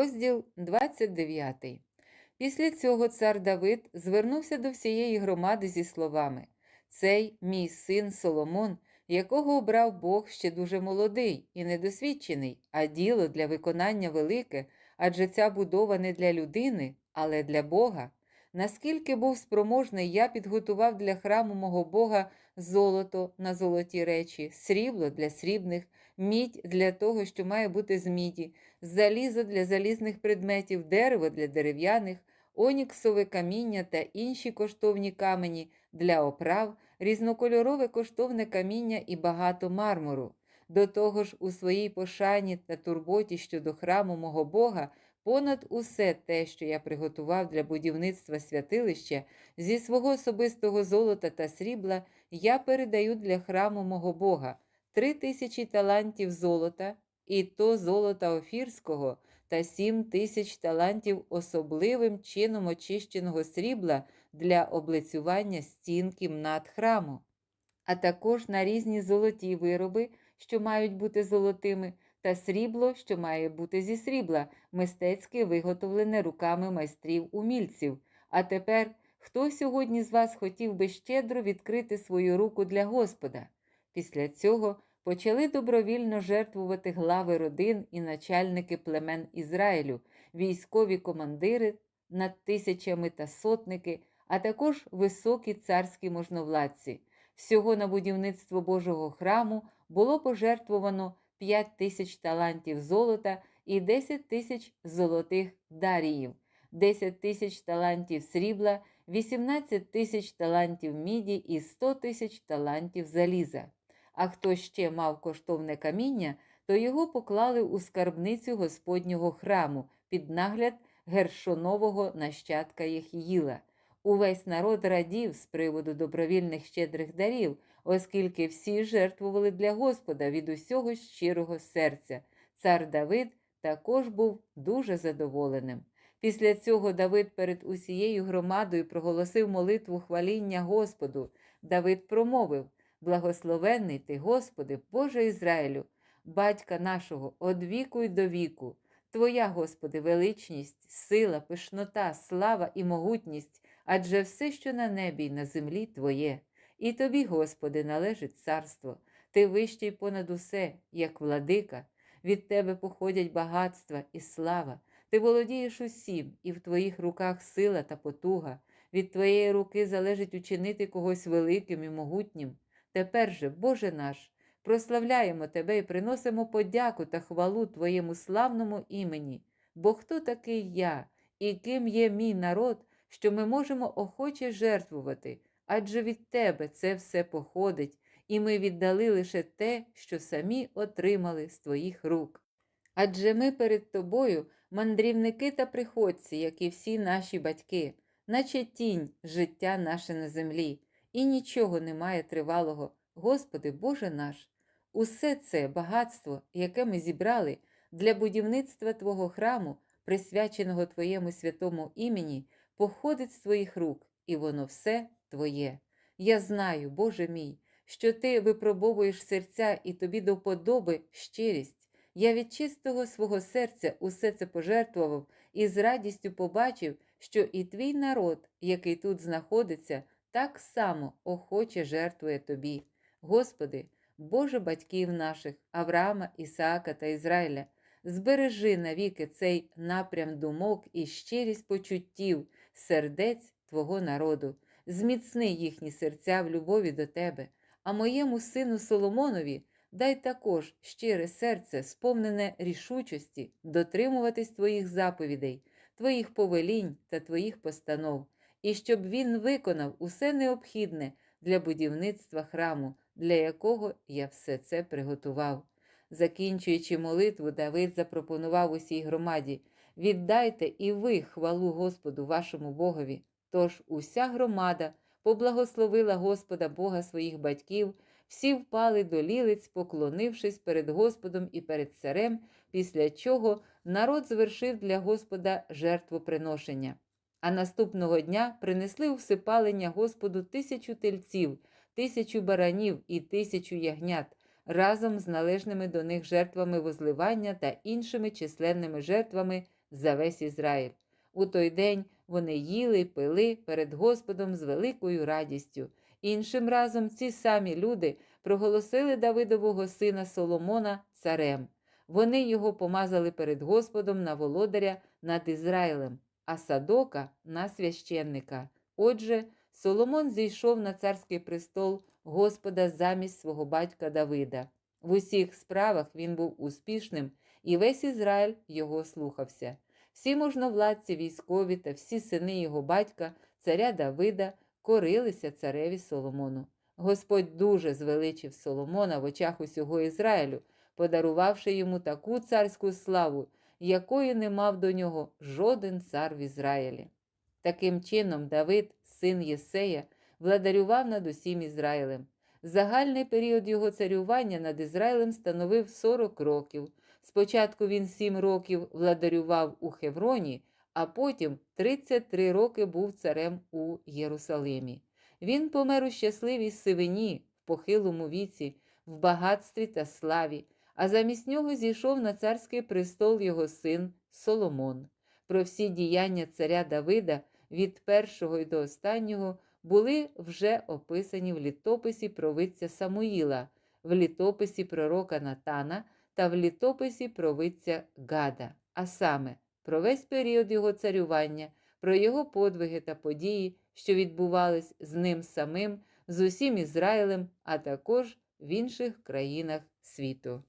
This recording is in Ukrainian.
Розділ 29. Після цього цар Давид звернувся до всієї громади зі словами: Цей мій син Соломон, якого обрав Бог ще дуже молодий і недосвідчений, а діло для виконання велике, адже ця будова не для людини, але для Бога. Наскільки був спроможний, я підготував для храму мого Бога золото на золоті речі, срібло для срібних, мідь для того, що має бути з міді, залізо для залізних предметів, дерево для дерев'яних, оніксове каміння та інші коштовні камені для оправ, різнокольорове коштовне каміння і багато мармуру. До того ж, у своїй пошані та турботі щодо храму мого Бога, понад усе те, що я приготував для будівництва святилища, зі свого особистого золота та срібла, я передаю для храму мого Бога три тисячі талантів золота, і то золота офірського, та сім тисяч талантів особливим чином очищеного срібла для облицювання стін кімнат храму, а також на різні золоті вироби, що мають бути золотими, та срібло, що має бути зі срібла, мистецьки виготовлене руками майстрів-умільців. А тепер хто сьогодні з вас хотів би щедро відкрити свою руку для Господа? Після цього почали добровільно жертвувати глави родин і начальники племен Ізраїлю, військові командири над тисячами та сотники, а також високі царські можновладці. Всього на будівництво Божого храму було пожертвовано 5 тисяч талантів золота і 10 тисяч золотих даріїв, 10 тисяч талантів срібла, 18 тисяч талантів міді і 100 тисяч талантів заліза. А хто ще мав коштовне каміння, то його поклали у скарбницю Господнього храму під нагляд гершонового нащадка Єхіїла. Увесь народ радів з приводу добровільних щедрих дарів, оскільки всі жертвували для Господа від усього щирого серця. Цар Давид також був дуже задоволеним. Після цього Давид перед усією громадою проголосив молитву хваління Господу. Давид промовив: Благословенний ти, Господи, Боже Ізраїлю, батька нашого, од віку й до віку. Твоя, Господи, величність, сила, пишнота, слава і могутність, адже все, що на небі й на землі, Твоє. І тобі, Господи, належить царство. Ти вищий понад усе, як владика. Від Тебе походять багатства і слава. Ти володієш усім, і в Твоїх руках сила та потуга. Від Твоєї руки залежить учинити когось великим і могутнім. Тепер же, Боже наш, прославляємо Тебе і приносимо подяку та хвалу Твоєму славному імені. Бо хто такий я і ким є мій народ, що ми можемо охоче жертвувати, адже від Тебе це все походить, і ми віддали лише те, що самі отримали з Твоїх рук. Адже ми перед Тобою мандрівники та приходці, як і всі наші батьки, наче тінь життя наше на землі, і нічого немає тривалого, Господи Боже наш. Усе це багатство, яке ми зібрали для будівництва Твого храму, присвяченого Твоєму святому імені, походить з Твоїх рук, і воно все Твоє. Я знаю, Боже мій, що Ти випробовуєш серця і тобі до вподоби щирість. Я від чистого свого серця усе це пожертвував і з радістю побачив, що і твій народ, який тут знаходиться, так само охоче жертвує тобі. Господи, Боже батьків наших, Авраама, Ісаака та Ізраїля, збережи навіки цей напрям думок і щирість почуттів, сердець Твого народу, зміцни їхні серця в любові до Тебе, а моєму сину Соломонові дай також щире серце, сповнене рішучості, дотримуватись Твоїх заповідей, Твоїх повелінь та Твоїх постанов, і щоб він виконав усе необхідне для будівництва храму, для якого я все це приготував. Закінчуючи молитву, Давид запропонував усій громаді віддайте і ви хвалу Господу вашому Богові. Тож уся громада поблагословила Господа Бога своїх батьків, всі впали до лілиць, поклонившись перед Господом і перед царем, після чого народ звершив для Господа жертвоприношення. А наступного дня принесли у всипалення Господу тисячу тельців, тисячу баранів і тисячу ягнят, разом з належними до них жертвами возливання та іншими численними жертвами за весь Ізраїль. У той день вони їли пили перед Господом з великою радістю. Іншим разом ці самі люди проголосили Давидового сина Соломона царем. Вони його помазали перед Господом на володаря над Ізраїлем, а Садока на священника. Отже, Соломон зійшов на царський престол Господа замість свого батька Давида. В усіх справах він був успішним, і весь Ізраїль його слухався. Всі можновладці військові та всі сини його батька, царя Давида, корилися цареві Соломону. Господь дуже звеличив Соломона в очах усього Ізраїлю, подарувавши йому таку царську славу, якої не мав до нього жоден цар в Ізраїлі. Таким чином, Давид, син Єсея, владарював над усім Ізраїлем. Загальний період його царювання над Ізраїлем становив 40 років. Спочатку він 7 років владарював у Хевроні, а потім 33 роки був царем у Єрусалимі. Він помер у щасливій сивині, в похилому віці, в багатстві та славі, а замість нього зійшов на царський престол його син Соломон. Про всі діяння царя Давида від першого й до останнього були вже описані в літописі провидця Самуїла, в літописі пророка Натана та в літописі провидця Гада, а саме про весь період його царювання, про його подвиги та події, що відбувались з ним самим, з усім Ізраїлем, а також в інших країнах світу.